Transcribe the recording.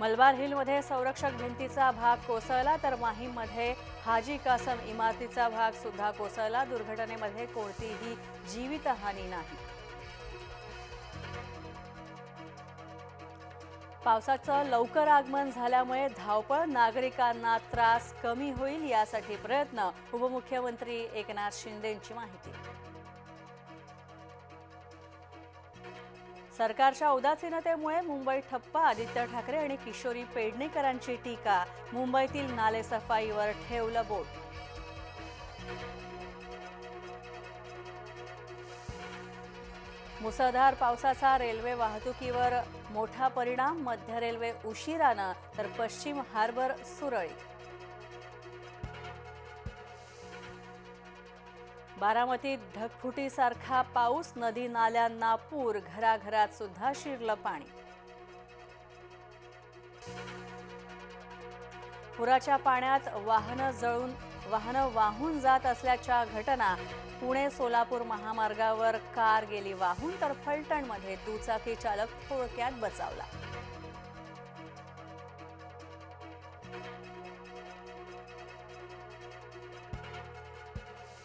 मलबार हिलमध्ये संरक्षक भिंतीचा भाग कोसळला तर माहीममध्ये हाजी कासम इमारतीचा भाग सुद्धा कोसळला. दुर्घटनेमध्ये कोणतीही जीवितहानी नाही. पावसाचं लवकर आगमन झाल्यामुळे धावपळ नागरिकांना त्रास कमी होईल यासाठी प्रयत्न. उपमुख्यमंत्री एकनाथ शिंदेंची माहिती. सरकारच्या उदासीनतेमुळे मुंबई ठप्प आदित्य ठाकरे आणि किशोरी पेडणेकरांची टीका. मुंबईतील नालेसफाईवर ठेवलं बोट. मुसळधार पावसाचा रेल्वे वाहतुकीवर मोठा परिणाम. मध्य रेल्वे उशिरानं तर पश्चिम हार्बर सुरळीत. बारामतीत ढगफुटीसारखा पाऊस नदी नाल्यांना पूर घराघरात सुद्धा शिरलं पाणी. पुराच्या पाण्यात वाहनं जळून वाहनं वाहून जात असल्याच्या घटना पुणे सोलापूर महामार्गावर कार गेली वाहून तर फलटणमध्ये दुचाकी चालक थोडक्यात बचावला.